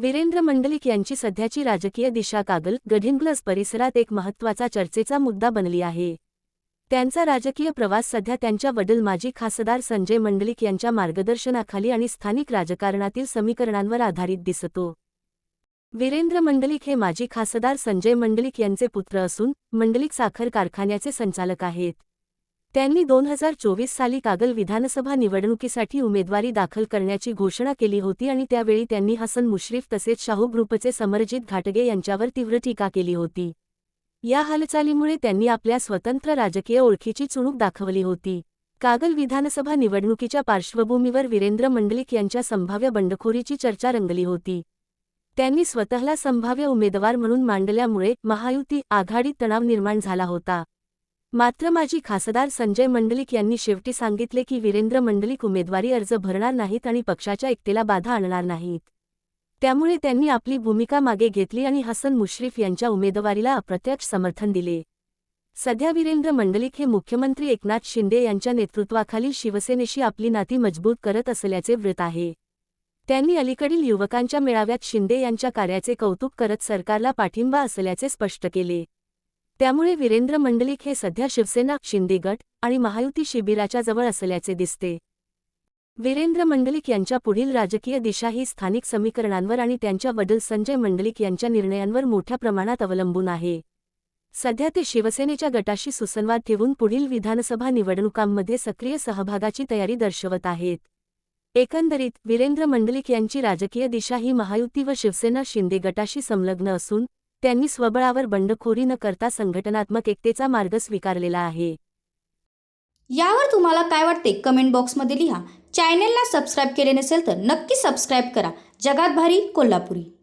वीरेंद्र मंडलिक यांची सध्याची राजकीय दिशा कागल गडिंग्लज परिसरात एक महत्त्वाचा चर्चेचा मुद्दा बनली आहे. त्यांचा राजकीय प्रवास सध्या त्यांच्या वडील माजी खासदार संजय मंडलिक यांच्या मार्गदर्शनाखाली आणि स्थानिक राजकारणातील समीकरणांवर आधारित दिसतो. वीरेंद्र मंडलिक हे माजी खासदार संजय मंडलिक यांचे पुत्र असून मंडलिक साखर कारखान्याचे संचालक आहेत. त्यांनी दोन हजार चोवीस साली कागल विधानसभा निवडणुकीसाठी उमेदवारी दाखल करण्याची घोषणा केली होती आणि त्यावेळी त्यांनी हसन मुश्रीफ तसेच शाहू ग्रुपचे समरजित घाटगे यांच्यावर तीव्र टीका केली होती. या हालचालीमुळे त्यांनी आपल्या स्वतंत्र राजकीय ओळखीची चुणूक दाखवली होती. कागल विधानसभा निवडणुकीच्या पार्श्वभूमीवर वीरेंद्र मंडलिक यांच्या संभाव्य बंडखोरीची चर्चा रंगली होती. त्यांनी स्वतःला संभाव्य उमेदवार म्हणून मांडल्यामुळे महायुती आघाडीत तणाव निर्माण झाला होता. मात्र माजी खासदार संजय मंडलिक यांनी शेवटी सांगितले की वीरेंद्र मंडलिक उमेदवारी अर्ज भरणार नाहीत आणि पक्षाच्या एकतेला बाधा आणणार नाहीत. त्यामुळे त्यांनी आपली भूमिका मागे घेतली आणि हसन मुश्रीफ यांच्या उमेदवारीला अप्रत्यक्ष समर्थन दिले. सध्या वीरेंद्र मंडलिक हे मुख्यमंत्री एकनाथ शिंदे यांच्या नेतृत्वाखालील शिवसेनेशी आपली नाती मजबूत करत असल्याचे वृत्त आहे. त्यांनी अलीकडील युवकांच्या मेळाव्यात शिंदे यांच्या कार्याचे कौतुक करत सरकारला पाठिंबा असल्याचे स्पष्ट केले. त्यामुळे वीरेंद्र मंडलिक हे सध्या शिवसेना शिंदे गट आणि महायुती शिबिराच्या जवळ असल्याचे दिसते. वीरेंद्र मंडलिक यांच्या पुढील राजकीय दिशा ही स्थानिक समीकरणांवर आणि त्यांच्या वडील संजय मंडलिक यांच्या निर्णयांवर मोठ्या प्रमाणात अवलंबून आहे. सध्या ते शिवसेनेच्या गटाशी सुसंवाद ठेवून पुढील विधानसभा निवडणुकांमध्ये सक्रिय सहभागाची तयारी दर्शवत आहेत. एकंदरीत वीरेंद्र मंडलिक यांची राजकीय दिशा ही महायुती व शिवसेना शिंदे गटाशी संलग्न असून त्यांनी स्वबळावर बंडखोरी न करता संघटनात्मक एकतेचा मार्ग स्वीकारलेला आहे. यावर तुम्हाला काय वाटते? कमेंट बॉक्समध्ये लिहा. चॅनेलला सबस्क्राईब केले नसेल तर नक्की सबस्क्राईब करा. जगात भारी कोल्हापुरी.